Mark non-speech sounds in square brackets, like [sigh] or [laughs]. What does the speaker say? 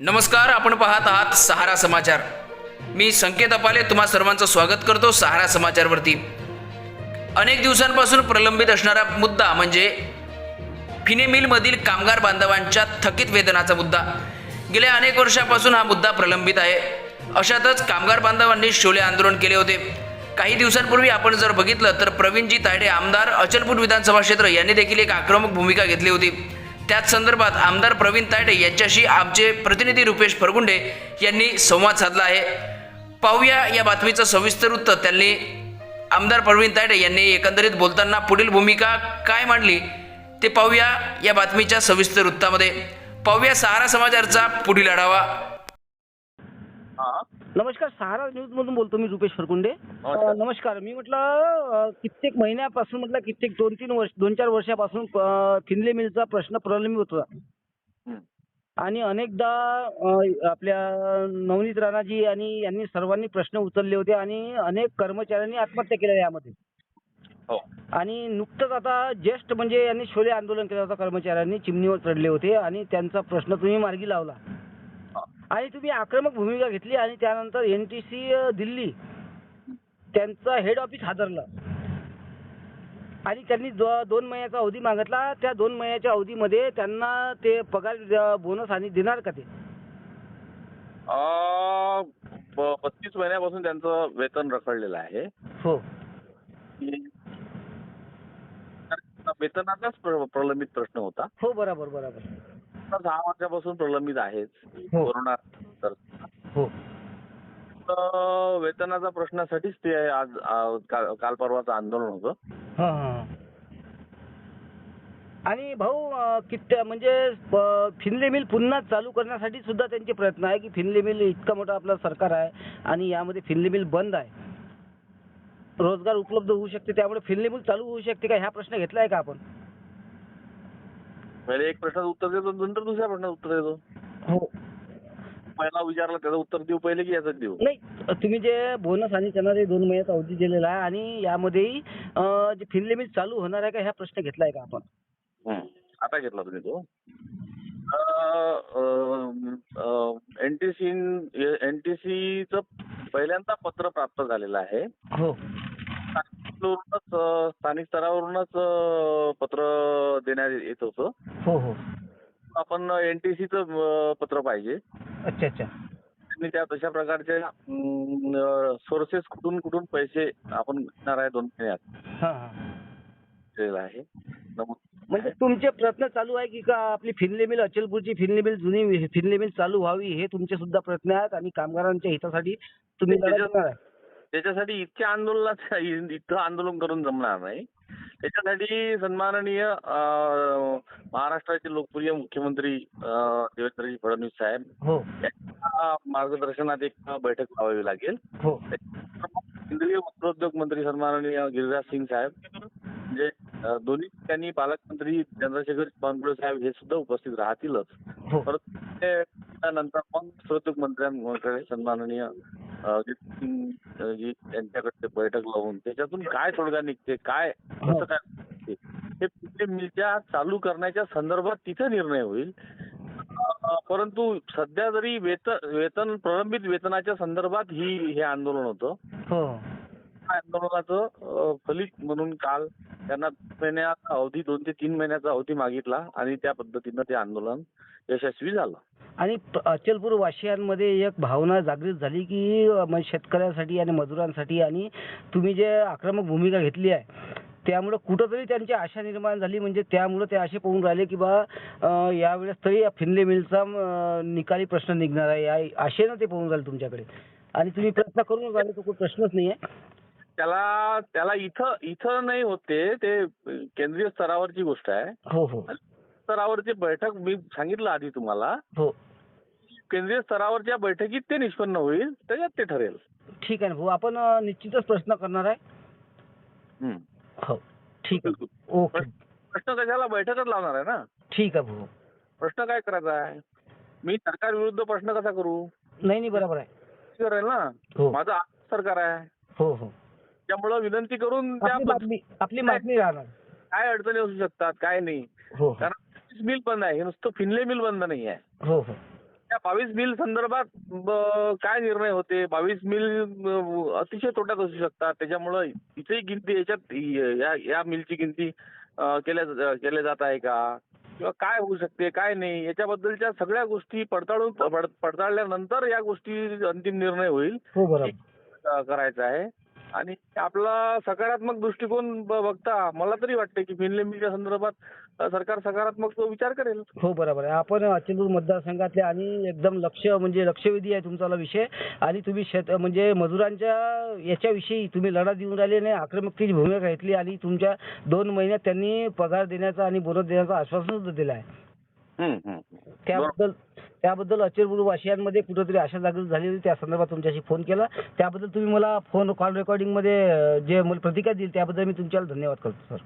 नमस्कार आपण पाहत आहात सहारा समाचार. मी संकेत अपाले तुम्हा सर्वांचं स्वागत करतो सहारा समाचारवरती. अनेक दिवसांपासून प्रलंबित असणारा मुद्दा म्हणजे फिनेमिलमधील कामगार बांधवांच्या थकीत वेतनाचा मुद्दा. गेल्या अनेक वर्षापासून हा मुद्दा प्रलंबित आहे. अशातच कामगार बांधवांनी शोले आंदोलन केले होते. काही दिवसांपूर्वी आपण जर बघितलं तर प्रवीणजी तायडे आमदार अचलपूर विधानसभा क्षेत्र यांनी देखील एक आक्रमक भूमिका घेतली होती. त्याच संदर्भात आमदार प्रवीण तायडे यांच्याशी आमचे प्रतिनिधी रुपेश फरगुंडे यांनी संवाद साधला आहे. पाहूया या बातमीचं सविस्तर उत्तर त्यांनी आमदार प्रवीण तायडे यांनी एकंदरीत बोलताना पुढील भूमिका काय मांडली ते पाहूया या बातमीच्या सविस्तर वृत्तामध्ये. पाहूया सहारा समाचारचा पुढील आढावा. नमस्कार सहारा न्यूज मधून बोलतो मी रुपेश फरकुंडे नमस्कार. मी म्हटलं अ, कित्येक महिन्यापासून म्हटलं कित्येक दोन तीन वर्ष दोन चार वर्षापासून अ, फिनले मिलचा प्रश्न प्रलंबित होता. आणि अनेकदा अ, आपल्या नवनीत राणाजी आणि यांनी सर्वांनी प्रश्न उचलले होते आणि अनेक कर्मचाऱ्यांनी आत्महत्या केल्या यामध्ये हो आणि नुकतंच आता ज्येष्ठ म्हणजे यांनी शोले आंदोलन केलं होतं कर्मचाऱ्यांनी चिमणीवर चढले होते आणि त्यांचा प्रश्न तुम्ही मार्गी लावला. आणि तुम्ही आक्रमक भूमिका घेतली आणि त्यानंतर एन टी सी दिल्ली त्यांचं हेड ऑफिस हादरलं. आणि त्यांनी जो दोन महिन्याचा अवधी मागितला. त्या दोन महिन्याच्या अवधीमध्ये त्यांना ते पगार बोनस आणि देणार का ते? पस्तीस महिन्यापासून त्यांचं वेतन रखडलेलं आहे. हो. वेतनाचाच प्र- प्रलंबित प्रश्न होता. हो बरोबर बरोबर. आता सहा वर्षापासून प्रलंबित आहेच. हो. कोरोना तर हो. तर वेतनाचा प्रश्नासाठीच ते आज काल परवाचं आंदोलन होतं. आणि भाऊ किती म्हणजे फिनले मिल पुन्हा चालू करण्यासाठी सुद्धा त्यांचे प्रयत्न आहे की फिनले मिल इतकं मोठं आपलं सरकार आहे आणि यामध्ये फिनले मिल बंद आहे. रोजगार उपलब्ध होऊ शकते त्यामुळे फिनले मिल चालू होऊ शकते का? ह्या प्रश्न घेतला आहे का आपण? पहिले एक प्रश्नाचं उत्तर देतो नंतर दुसऱ्या प्रश्नाचं उत्तर देतो. हो. पहिला विचारला त्याचं उत्तर देऊ पहिले की याचं देऊ? नाही तुम्ही जे बोनस आणि त्यांना दोन महिन्याचा अवधी दिलेला आहे आणि यामध्येही अं, जे फिनले मिल चालू होणार आहे का ह्या प्रश्न घेतला आहे का आपण? हं. आता घेतला तुम्ही तो. एनटीसी एनटीसीचं पहिल्यांदा पत्र प्राप्त झालेलं आहे. हो. अं, स्थानिक स्तरावरूनच पत्र देण्यात येत होतं. हो हो. आपण एनटीसीचं पत्र पाहिजे. अच्छा अच्छा. आणि त्या तशा प्रकारच्या सोर्सेस कुठून कुठून पैसे आपण घेणार आहे दोन महिन्यात. हां हां. दिलेलं आहे. नमूद म्हणजे तुमचे प्रयत्न चालू आहे की का आपली फिनले मिल अचलपूरची फिनले मिल जुनी फिनले मिल चालू व्हावी हे तुमचे सुद्धा प्रयत्न आहेत आणि कामगारांच्या हितासाठी तुम्ही लढा देणार आहे? त्याच्यासाठी इतक्या आंदोलनात [laughs] इतकं आंदोलन करून जमणार नाही. त्याच्यासाठी सन्माननीय महाराष्ट्राचे लोकप्रिय मुख्यमंत्री देवेंद्रजी फडणवीस साहेब हो. यांच्या मार्गदर्शनात एक बैठक लावावी लागेल. हो. केंद्रीय वस्त्रोद्योग मंत्री सन्माननीय गिरिराज सिंग साहेब म्हणजे दोन्ही ठिकाणी पालकमंत्री चंद्रशेखर बावनकुळे साहेब हे सुद्धा उपस्थित राहतीलच. हो. परत ते त्यानंतर मग वस्त्रोद्योग मंत्र्यांकडे सन्माननीय सिंग जी यांच्याकडे बैठक लावून त्याच्यातून काय तोडगा निघते काय कसं काय निघते, हे कुठे मिलच्या चालू करण्याच्या संदर्भात तिथे निर्णय होईल. अं, परंतु सध्या जरी वेतन वेतन प्रलंबित वेतनाच्या संदर्भात ही हे आंदोलन होतं. हो. आंदोलनाचं फलित म्हणून काल त्यांना दोन महिन्याचा अवधी दोन ते तीन महिन्याचा अवधी मागितला आणि त्या पद्धतीनं ते आंदोलन यशस्वी झालं. आणि अचलपूर वासियांमध्ये एक भावना जागृत झाली की अं, शेतकऱ्यांसाठी आणि मजुरांसाठी आणि तुम्ही जे आक्रमक भूमिका घेतली आहे त्यामुळे कुठंतरी त्यांची आशा निर्माण झाली. म्हणजे त्यामुळे ते असे पाहून राहिले की बा अं, यावेळेस तरी या फिनले मिलचा अं, निकाली प्रश्न निघणार आहे. या आशेनं ते पाहून राहिले तुमच्याकडे. आणि तुम्ही प्रयत्न करून राहिले तो काही प्रश्नच नाही आहे त्याला त्याला इथं इथं नाही होते ते. केंद्रीय स्तरावरची गोष्ट आहे. हो हो. स्तरावरची बैठक मी सांगितलं आधी तुम्हाला. हो. केंद्रीय स्तरावरच्या बैठकीत ते निष्पन्न होईल त्याच्यात ते ठरेल. ठीक आहे ना भाऊ. आपण अं, निश्चितच प्रश्न करणार आहे. हम्म. हो. ठीक आहे. ओके. प्रश्न कशाला बैठकच लावणार आहे ना? ठीक आहे भाऊ. प्रश्न काय करायचा आहे? मी सरकार विरुद्ध प्रश्न कसा करू? नाही नाही बरोबर आहे. करेल ना? हो. माझं सरकार आहे. हो हो. त्यामुळं विनंती करून त्या आपली पद्धतीने बातमी आपली मागणी राहणार. काय अडचणी असू शकतात काय नाही. हो हो. कारण मिल बंद आहे हे नुसतं फिनले मिल बंद नाही आहे. हो हो. त्या बावीस मिल संदर्भात ब- काय निर्णय होते? बावीस मिल अ, अतिशय तोट्यात असू शकतात. त्याच्यामुळं इथेही गिनती याच्यात या या मिलची गिनती अ, केल्या केल्या जात आहे का? किंवा काय होऊ शकते काय नाही? याच्याबद्दलच्या सगळ्या गोष्टी पडताळून पड- पडताळल्यानंतर या गोष्टी अंतिम निर्णय होईल. हो बरोबर. अ, करायचा आहे. आणि आपला सकारात्मक दृष्टिकोन ब- बघता मला तरी वाटते की फिनले मिलच्या संदर्भात सरकार सकारात्मक तो विचार करेल. हो बरोबर आहे. आपण अचलपूर मतदारसंघातले आणि एकदम लक्ष म्हणजे लक्षवेधी आहे तुमचा विषय. आणि तुम्ही शेत म्हणजे मजुरांच्या याच्याविषयी तुम्ही लढा देऊन राहिले आणि आक्रमकतेची भूमिका घेतली आणि तुमच्या दोन महिन्यात त्यांनी पगार देण्याचा आणि बोनस देण्याचं आश्वासन सुद्धा दिलं आहे. त्याबद्दल त्याबद्दल अचलपूर वासियांमध्ये कुठेतरी आशा जागृत झाली होती. त्या संदर्भात तुमच्याशी फोन केला. त्याबद्दल तुम्ही मला फोन कॉल रेकॉर्डिंगमध्ये जे मला प्रतिक्रिया दिली त्याबद्दल मी तुमच्याला धन्यवाद करतो सर